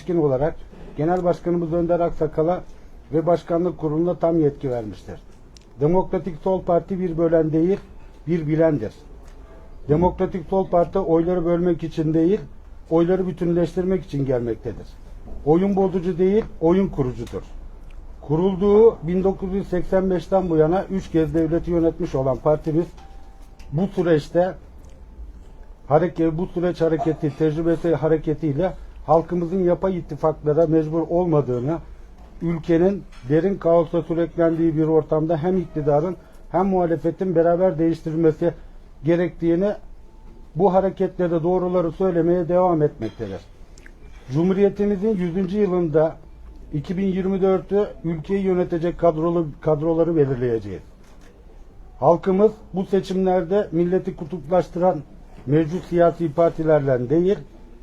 ilişkin olarak Genel Başkanımız Önder Aksakal'a ve Başkanlık Kurulu'na tam yetki vermiştir. Demokratik Sol Parti bir bölen değil, bir bilendir. Demokratik Sol Parti oyları bölmek için değil, oyları bütünleştirmek için gelmektedir. Oyun bozucu değil, oyun kurucudur. Kurulduğu 1985'ten bu yana 3 kez devleti yönetmiş olan partimiz bu süreçte hareket, bu süreç hareketi, tecrübesi hareketiyle halkımızın yapay ittifaklara mecbur olmadığını, ülkenin derin kaosa sürüklendiği bir ortamda hem iktidarın hem muhalefetin beraber değiştirilmesi gerektiğini bu hareketlerde doğruları söylemeye devam etmektedir. Cumhuriyetimizin 100. yılında 2024'ü ülkeyi yönetecek kadrolu, kadroları belirleyeceğiz. Halkımız bu seçimlerde milleti kutuplaştıran mevcut siyasi partilerle değil,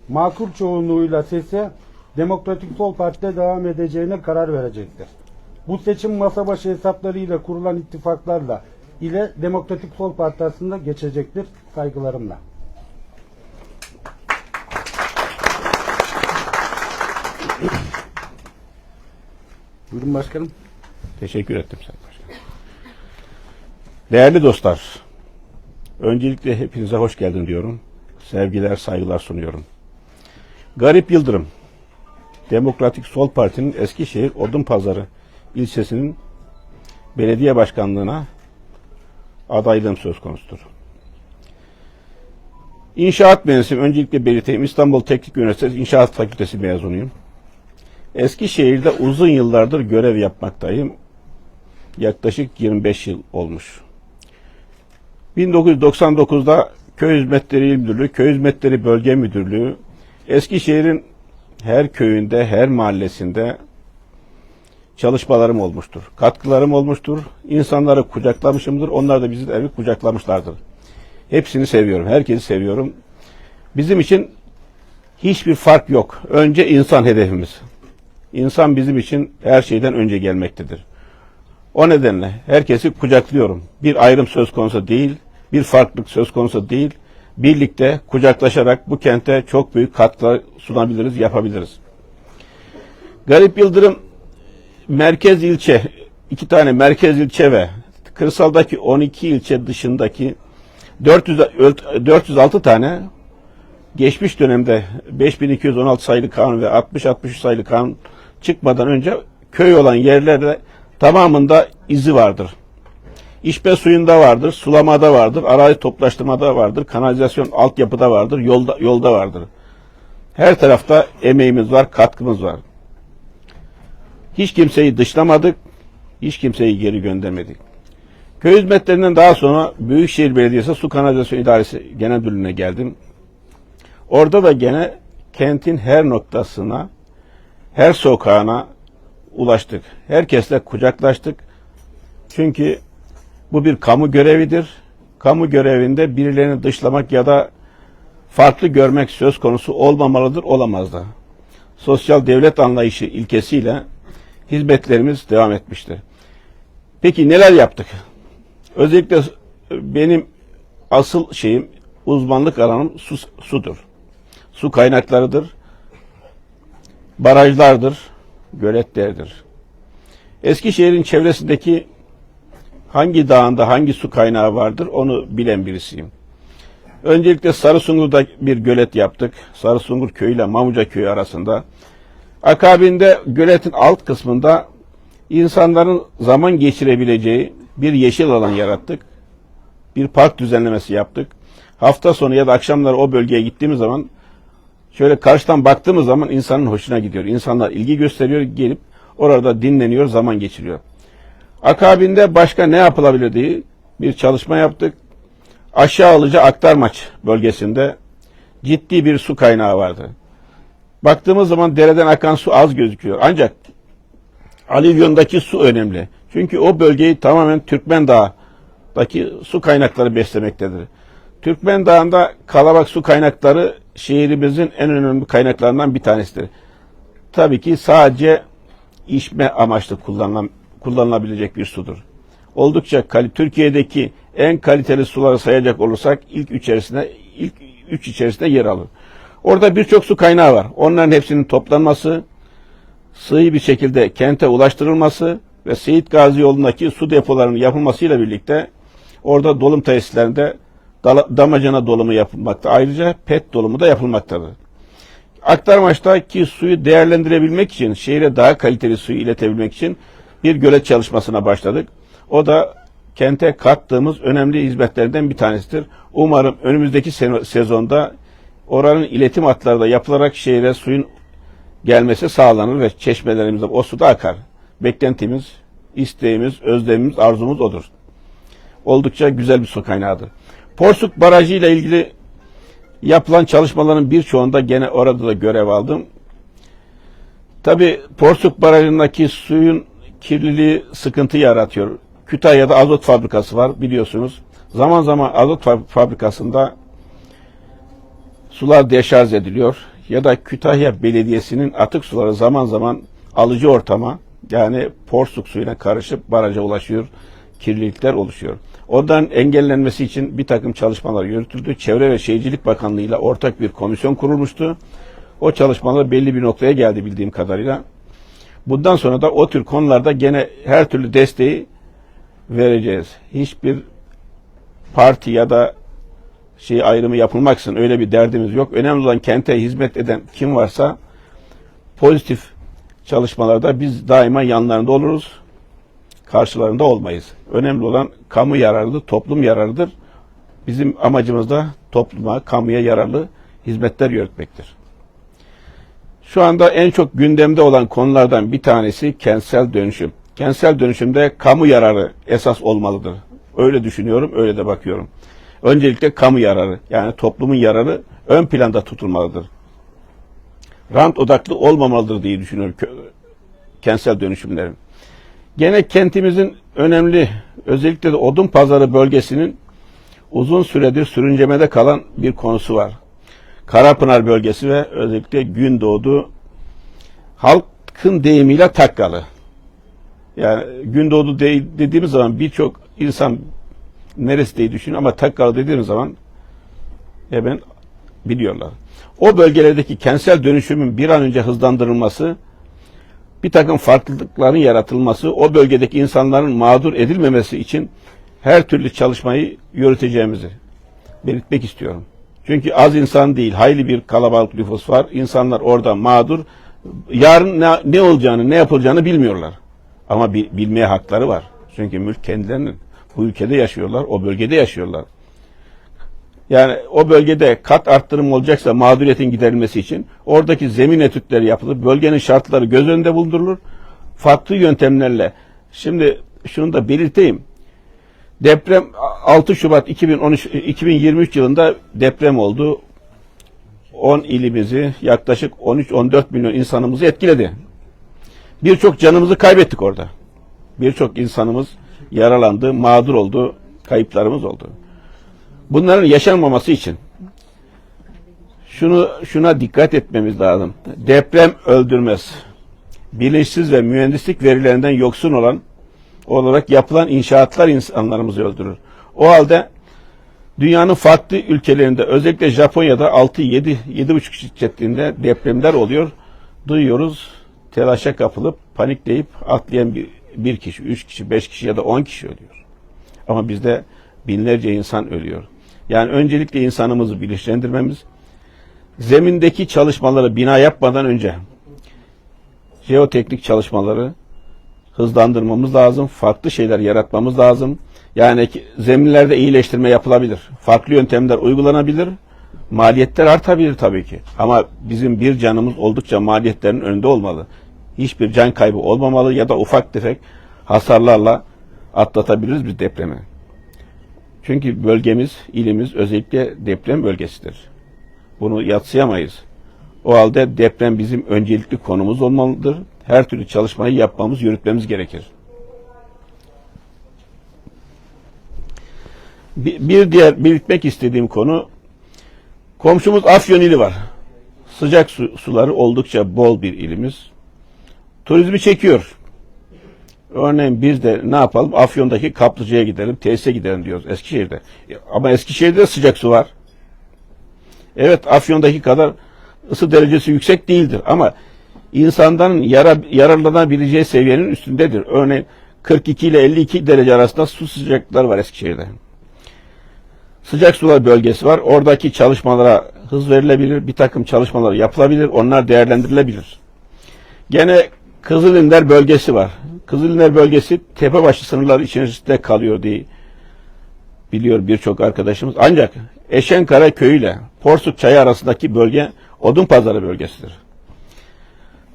makul çoğunluğuyla sesi Demokratik Sol Parti'de devam edeceğine karar verecektir. Bu seçim masa başı hesaplarıyla kurulan ittifaklarla ile Demokratik Sol Parti arasında geçecektir saygılarımla. Buyurun başkanım. Teşekkür ettim Başkanım. Değerli dostlar, öncelikle hepinize hoş geldin diyorum. Sevgiler, saygılar sunuyorum. Garip Yıldırım, Demokratik Sol Parti'nin Eskişehir Odunpazarı ilçesinin belediye başkanlığına adaylığım söz konusudur. İnşaat mühendisiyim. Öncelikle belirteyim. İstanbul Teknik Üniversitesi İnşaat Fakültesi mezunuyum. Eskişehir'de uzun yıllardır görev yapmaktayım. Yaklaşık 25 yıl olmuş. 1999'da Köy Hizmetleri İl Müdürlüğü, Köy Hizmetleri Bölge Müdürlüğü, Eskişehir'in her köyünde, her mahallesinde çalışmalarım olmuştur. Katkılarım olmuştur. İnsanları kucaklamışımdır. Onlar da bizi de kucaklamışlardır. Hepsini seviyorum. Herkesi seviyorum. Bizim için hiçbir fark yok. Önce insan hedefimiz. İnsan bizim için her şeyden önce gelmektedir. O nedenle herkesi kucaklıyorum. Bir ayrım söz konusu değil, bir farklılık söz konusu değil. Birlikte kucaklaşarak bu kente çok büyük katkılar sunabiliriz, yapabiliriz. Garip Yıldırım merkez ilçe, iki tane merkez ilçe ve kırsaldaki 12 ilçe dışındaki 400, 406 tane geçmiş dönemde 5216 sayılı kanun ve 60-63 sayılı kanun çıkmadan önce köy olan yerlerde tamamında izi vardır. İçme suyunda vardır, sulamada vardır, arazi toplaştırmada vardır, kanalizasyon altyapıda vardır, yolda, yolda vardır. Her tarafta emeğimiz var, katkımız var. Hiç kimseyi dışlamadık, hiç kimseyi geri göndermedik. Köy hizmetlerinden daha sonra Büyükşehir Belediyesi Su Kanalizasyon İdaresi Genel Müdürlüğü'ne geldim. Orada da gene kentin her noktasına, her sokağına ulaştık. Herkesle kucaklaştık. Çünkü bu bir kamu görevidir. Kamu görevinde birilerini dışlamak ya da farklı görmek söz konusu olmamalıdır, olamaz da. Sosyal devlet anlayışı ilkesiyle hizmetlerimiz devam etmiştir. Peki neler yaptık? Özellikle benim asıl şeyim, uzmanlık alanım su, sudur. Su kaynaklarıdır, barajlardır, göletlerdir. Eskişehir'in çevresindeki hangi dağında hangi su kaynağı vardır onu bilen birisiyim. Öncelikle Sarısungur'da bir gölet yaptık. Sarısungur köyü ile Mamuca köyü arasında. Akabinde göletin alt kısmında insanların zaman geçirebileceği bir yeşil alan yarattık. Bir park düzenlemesi yaptık. Hafta sonu ya da akşamları o bölgeye gittiğimiz zaman şöyle karşıdan baktığımız zaman insanın hoşuna gidiyor. İnsanlar ilgi gösteriyor, gelip orada dinleniyor, zaman geçiriyor. Akabinde başka ne yapılabilir diye bir çalışma yaptık. Aşağı alıcı Aktarmaç bölgesinde ciddi bir su kaynağı vardı. Baktığımız zaman dereden akan su az gözüküyor. Ancak Alivyon'daki su önemli. Çünkü o bölgeyi tamamen Türkmen Dağı'daki su kaynakları beslemektedir. Türkmen Dağı'nda kalabalık su kaynakları şehrimizin en önemli kaynaklarından bir tanesidir. Tabii ki sadece içme amaçlı kullanılan, kullanılabilecek bir sudur. Oldukça kali Türkiye'deki en kaliteli suları sayacak olursak ilk içerisinde ilk üç içerisinde yer alır. Orada birçok su kaynağı var. Onların hepsinin toplanması, sığ bir şekilde kente ulaştırılması ve Seyit Gazi yolundaki su depolarının yapılmasıyla birlikte orada dolum tesislerinde damacana dolumu yapılmakta. Ayrıca PET dolumu da yapılmaktadır. Aktarmaç'taki suyu değerlendirebilmek için, şehre daha kaliteli suyu iletebilmek için bir gölet çalışmasına başladık. O da kente kattığımız önemli hizmetlerden bir tanesidir. Umarım önümüzdeki sezonda oranın iletim hatları da yapılarak şehre suyun gelmesi sağlanır ve çeşmelerimizde o su da akar. Beklentimiz, isteğimiz, özlemimiz, arzumuz odur. Oldukça güzel bir su kaynağıdır. Porsuk Barajı ile ilgili yapılan çalışmaların birçoğunda gene orada da görev aldım. Tabi Porsuk Barajı'ndaki suyun kirliliği sıkıntı yaratıyor. Kütahya'da azot fabrikası var biliyorsunuz. Zaman zaman azot fab- fabrikasında sular deşarj ediliyor ya da Kütahya Belediyesi'nin atık suları zaman zaman alıcı ortama yani porsuk suyuna karışıp baraja ulaşıyor, kirlilikler oluşuyor. Ondan engellenmesi için bir takım çalışmalar yürütüldü. Çevre ve Şehircilik Bakanlığı ile ortak bir komisyon kurulmuştu. O çalışmalar belli bir noktaya geldi bildiğim kadarıyla. Bundan sonra da o tür konularda gene her türlü desteği vereceğiz. Hiçbir parti ya da şey ayrımı yapılmaksın öyle bir derdimiz yok. Önemli olan kente hizmet eden kim varsa pozitif çalışmalarda biz daima yanlarında oluruz. Karşılarında olmayız. Önemli olan kamu yararlı, toplum yararıdır. Bizim amacımız da topluma, kamuya yararlı hizmetler yürütmektir. Şu anda en çok gündemde olan konulardan bir tanesi kentsel dönüşüm. Kentsel dönüşümde kamu yararı esas olmalıdır. Öyle düşünüyorum, öyle de bakıyorum. Öncelikle kamu yararı, yani toplumun yararı ön planda tutulmalıdır. Rant odaklı olmamalıdır diye düşünüyorum kentsel dönüşümlerin. Gene kentimizin önemli, özellikle de Odun Pazarı bölgesinin uzun süredir sürüncemede kalan bir konusu var. Karapınar bölgesi ve özellikle Gündoğdu halkın deyimiyle takkalı. Yani Gündoğdu de, dediğimiz zaman birçok insan neresi diye düşünüyor ama takkalı dediğimiz zaman hemen biliyorlar. O bölgelerdeki kentsel dönüşümün bir an önce hızlandırılması, bir takım farklılıkların yaratılması, o bölgedeki insanların mağdur edilmemesi için her türlü çalışmayı yürüteceğimizi belirtmek istiyorum. Çünkü az insan değil, hayli bir kalabalık nüfus var. İnsanlar orada mağdur. Yarın ne, ne olacağını, ne yapılacağını bilmiyorlar. Ama bi- bilmeye hakları var. Çünkü mülk kendilerinin. Bu ülkede yaşıyorlar, o bölgede yaşıyorlar. Yani o bölgede kat arttırım olacaksa mağduriyetin giderilmesi için oradaki zemin etütleri yapılır, bölgenin şartları göz önünde bulundurulur. Farklı yöntemlerle. Şimdi şunu da belirteyim. Deprem 6 Şubat 2013 2023 yılında deprem oldu. 10 ilimizi yaklaşık 13-14 milyon insanımızı etkiledi. Birçok canımızı kaybettik orada. Birçok insanımız yaralandı, mağdur oldu, kayıplarımız oldu. Bunların yaşanmaması için şunu şuna dikkat etmemiz lazım. Deprem öldürmez. Bilinçsiz ve mühendislik verilerinden yoksun olan olarak yapılan inşaatlar insanlarımızı öldürür. O halde dünyanın farklı ülkelerinde özellikle Japonya'da 6 7 7,5 şiddetinde depremler oluyor. Duyuyoruz. Telaşa kapılıp panikleyip atlayan bir, bir kişi, üç kişi, beş kişi ya da on kişi ölüyor. Ama bizde binlerce insan ölüyor. Yani öncelikle insanımızı bilinçlendirmemiz, zemindeki çalışmaları bina yapmadan önce jeoteknik çalışmaları hızlandırmamız lazım. Farklı şeyler yaratmamız lazım. Yani zeminlerde iyileştirme yapılabilir. Farklı yöntemler uygulanabilir. Maliyetler artabilir tabii ki. Ama bizim bir canımız oldukça maliyetlerin önünde olmalı. Hiçbir can kaybı olmamalı ya da ufak tefek hasarlarla atlatabiliriz biz depremi. Çünkü bölgemiz, ilimiz özellikle deprem bölgesidir. Bunu yatsıyamayız. O halde deprem bizim öncelikli konumuz olmalıdır. Her türlü çalışmayı yapmamız, yürütmemiz gerekir. Bir diğer belirtmek istediğim konu komşumuz Afyon ili var. Sıcak su, suları oldukça bol bir ilimiz. Turizmi çekiyor. Örneğin biz de ne yapalım? Afyon'daki kaplıcaya gidelim, tesise gidelim diyoruz Eskişehir'de. Ama Eskişehir'de de sıcak su var. Evet Afyon'daki kadar ısı derecesi yüksek değildir ama insanların yara, yararlanabileceği seviyenin üstündedir. Örneğin 42 ile 52 derece arasında su sıcaklıkları var Eskişehir'de. Sıcak sular bölgesi var. Oradaki çalışmalara hız verilebilir. Bir takım çalışmalar yapılabilir. Onlar değerlendirilebilir. Gene Kızılınlar bölgesi var. Kızılınlar bölgesi tepebaşı sınırları içerisinde kalıyor diye biliyor birçok arkadaşımız. Ancak Eşenkara köyü ile Porsuk çayı arasındaki bölge odun pazarı bölgesidir.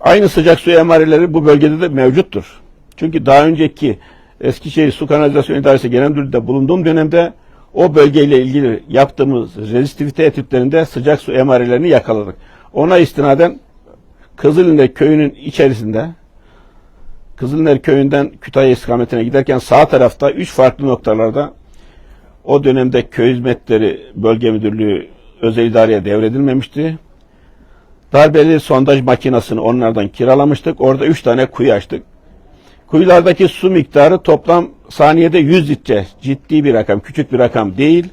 Aynı sıcak su emareleri bu bölgede de mevcuttur. Çünkü daha önceki Eskişehir Su Kanalizasyon İdaresi Genel Müdürlüğü'nde bulunduğum dönemde o bölgeyle ilgili yaptığımız rezistivite etütlerinde sıcak su emarelerini yakaladık. Ona istinaden Kızıliner köyünün içerisinde Kızıliner köyünden Kütahya istikametine giderken sağ tarafta üç farklı noktalarda o dönemde köy hizmetleri bölge müdürlüğü özel idareye devredilmemişti. Darbeli sondaj makinesini onlardan kiralamıştık. Orada üç tane kuyu açtık. Kuyulardaki su miktarı toplam saniyede 100 litre. Ciddi bir rakam, küçük bir rakam değil.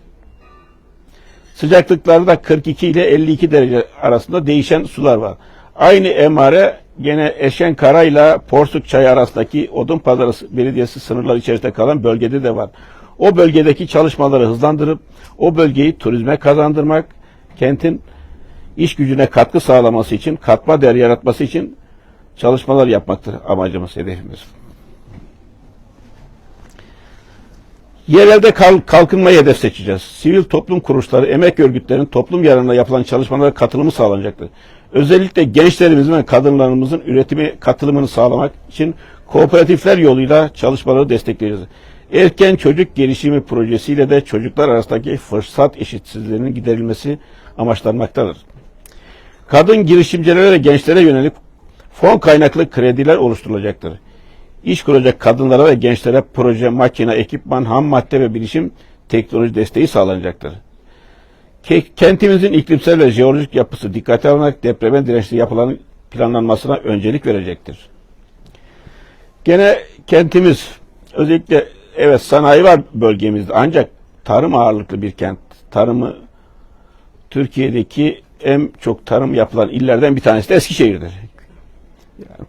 Sıcaklıkları da 42 ile 52 derece arasında değişen sular var. Aynı emare gene Eşenkara ile Porsuk Çayı arasındaki Odun Pazarı Belediyesi sınırları içerisinde kalan bölgede de var. O bölgedeki çalışmaları hızlandırıp o bölgeyi turizme kazandırmak, kentin iş gücüne katkı sağlaması için, katma değer yaratması için çalışmalar yapmaktır amacımız, hedefimiz. Yerelde kal- kalkınmayı hedef seçeceğiz. Sivil toplum kuruluşları, emek örgütlerinin toplum yararına yapılan çalışmalara katılımı sağlanacaktır. Özellikle gençlerimizin ve kadınlarımızın üretimi katılımını sağlamak için kooperatifler yoluyla çalışmaları destekleyeceğiz. Erken çocuk gelişimi projesiyle de çocuklar arasındaki fırsat eşitsizliğinin giderilmesi amaçlanmaktadır. Kadın girişimcilere ve gençlere yönelik fon kaynaklı krediler oluşturulacaktır. İş kuracak kadınlara ve gençlere proje, makine, ekipman, ham madde ve bilişim teknoloji desteği sağlanacaktır. Ke- Kentimizin iklimsel ve jeolojik yapısı dikkate alınarak depreme dirençli yapıların planlanmasına öncelik verecektir. Gene kentimiz özellikle evet sanayi var bölgemizde ancak tarım ağırlıklı bir kent. Tarımı Türkiye'deki en çok tarım yapılan illerden bir tanesi de Eskişehir'dir.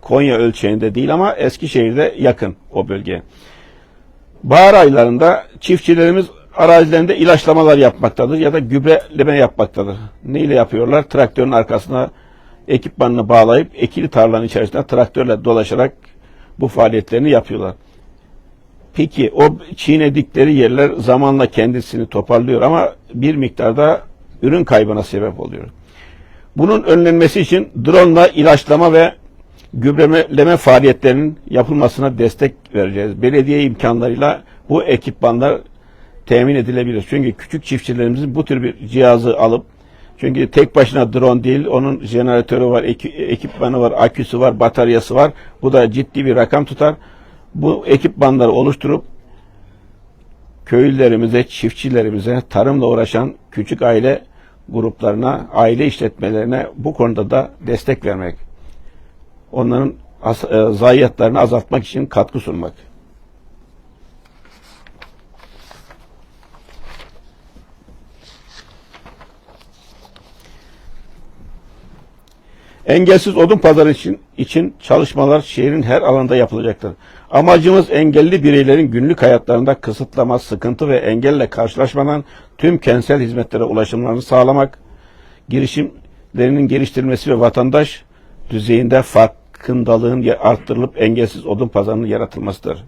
Konya ölçeğinde değil ama Eskişehir'de yakın o bölgeye. Bahar aylarında çiftçilerimiz arazilerinde ilaçlamalar yapmaktadır ya da gübreleme yapmaktadır. Ne ile yapıyorlar? Traktörün arkasına ekipmanını bağlayıp ekili tarlanın içerisinde traktörle dolaşarak bu faaliyetlerini yapıyorlar. Peki o çiğnedikleri yerler zamanla kendisini toparlıyor ama bir miktarda ürün kaybına sebep oluyor. Bunun önlenmesi için drone ile ilaçlama ve gübreleme faaliyetlerinin yapılmasına destek vereceğiz. Belediye imkanlarıyla bu ekipmanlar temin edilebilir. Çünkü küçük çiftçilerimizin bu tür bir cihazı alıp çünkü tek başına drone değil, onun jeneratörü var, eki- ekipmanı var, aküsü var, bataryası var. Bu da ciddi bir rakam tutar. Bu ekipmanları oluşturup köylülerimize, çiftçilerimize, tarımla uğraşan küçük aile gruplarına, aile işletmelerine bu konuda da destek vermek. Onların e, zayiatlarını azaltmak için katkı sunmak. Engelsiz odun pazarı için, için çalışmalar şehrin her alanda yapılacaktır. Amacımız engelli bireylerin günlük hayatlarında kısıtlama, sıkıntı ve engelle karşılaşmadan tüm kentsel hizmetlere ulaşımlarını sağlamak, girişimlerinin geliştirilmesi ve vatandaş düzeyinde farkındalığın arttırılıp engelsiz odun pazarının yaratılmasıdır.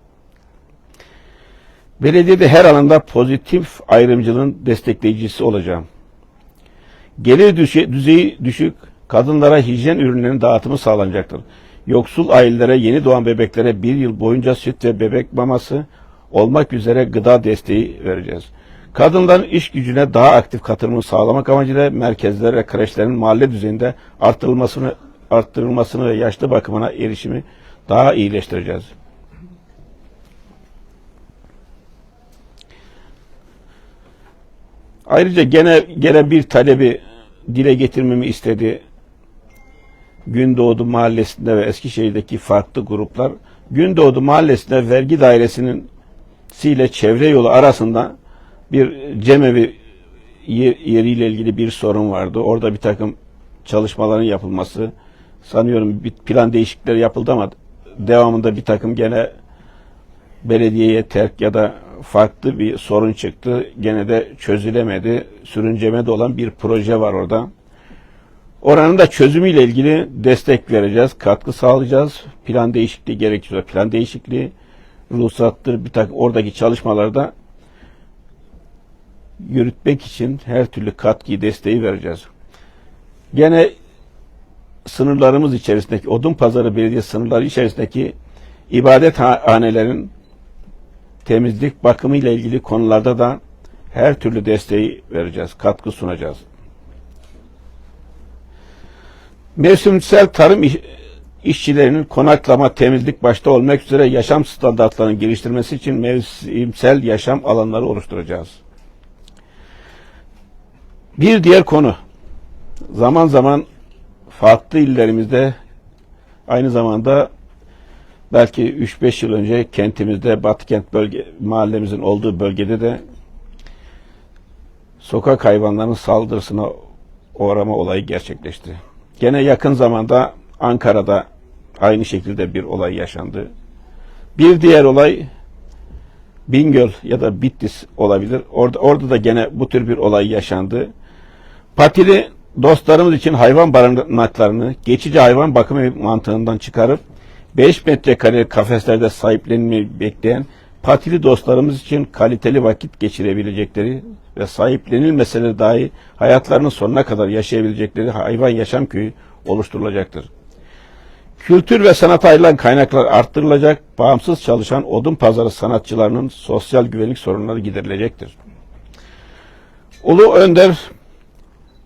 Belediyede her alanda pozitif ayrımcılığın destekleyicisi olacağım. Gelir düzeyi düşük kadınlara hijyen ürünlerinin dağıtımı sağlanacaktır. Yoksul ailelere yeni doğan bebeklere bir yıl boyunca süt ve bebek maması olmak üzere gıda desteği vereceğiz. Kadınların iş gücüne daha aktif katılımını sağlamak amacıyla merkezler ve kreşlerin mahalle düzeyinde arttırılmasını arttırılmasını ve yaşlı bakımına erişimi daha iyileştireceğiz. Ayrıca gene gene bir talebi dile getirmemi istedi. Gündoğdu Mahallesi'nde ve Eskişehir'deki farklı gruplar Gündoğdu Mahallesi'nde vergi dairesinin ile çevre yolu arasında bir cemevi yer- yeriyle ilgili bir sorun vardı. Orada bir takım çalışmaların yapılması sanıyorum bir plan değişiklikleri yapıldı ama devamında bir takım gene belediyeye terk ya da farklı bir sorun çıktı. Gene de çözülemedi. Sürüncemede olan bir proje var orada. Oranın da çözümüyle ilgili destek vereceğiz, katkı sağlayacağız. Plan değişikliği gerekiyorsa plan değişikliği, ruhsattır bir takım oradaki çalışmalarda yürütmek için her türlü katkıyı, desteği vereceğiz. Gene sınırlarımız içerisindeki, Odun Pazarı Belediye sınırları içerisindeki ibadethanelerin temizlik, bakımı ile ilgili konularda da her türlü desteği vereceğiz, katkı sunacağız. Mevsimsel tarım iş- işçilerinin konaklama, temizlik başta olmak üzere yaşam standartlarını geliştirmesi için mevsimsel yaşam alanları oluşturacağız. Bir diğer konu, zaman zaman farklı illerimizde aynı zamanda belki 3-5 yıl önce kentimizde Batıkent bölge mahallemizin olduğu bölgede de sokak hayvanlarının saldırısına uğrama olayı gerçekleşti. Gene yakın zamanda Ankara'da aynı şekilde bir olay yaşandı. Bir diğer olay Bingöl ya da Bitlis olabilir. Orada orada da gene bu tür bir olay yaşandı. Patili dostlarımız için hayvan barınaklarını geçici hayvan bakımı mantığından çıkarıp 5 metrekare kafeslerde sahiplenmeyi bekleyen patili dostlarımız için kaliteli vakit geçirebilecekleri ve sahiplenilmeseler dahi hayatlarının sonuna kadar yaşayabilecekleri hayvan yaşam köyü oluşturulacaktır. Kültür ve sanata ayrılan kaynaklar arttırılacak, bağımsız çalışan odun pazarı sanatçılarının sosyal güvenlik sorunları giderilecektir. Ulu Önder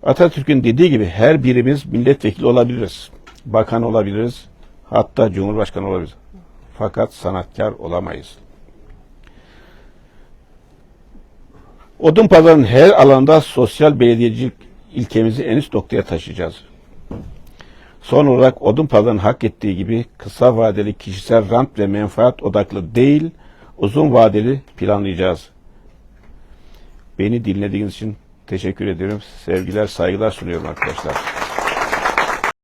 Atatürk'ün dediği gibi her birimiz milletvekili olabiliriz, bakan olabiliriz, hatta cumhurbaşkanı olabiliriz. Fakat sanatkar olamayız. Odun pazarının her alanda sosyal belediyecilik ilkemizi en üst noktaya taşıyacağız. Son olarak odun pazarının hak ettiği gibi kısa vadeli kişisel rant ve menfaat odaklı değil, uzun vadeli planlayacağız. Beni dinlediğiniz için teşekkür ediyorum. Sevgiler, saygılar sunuyorum arkadaşlar.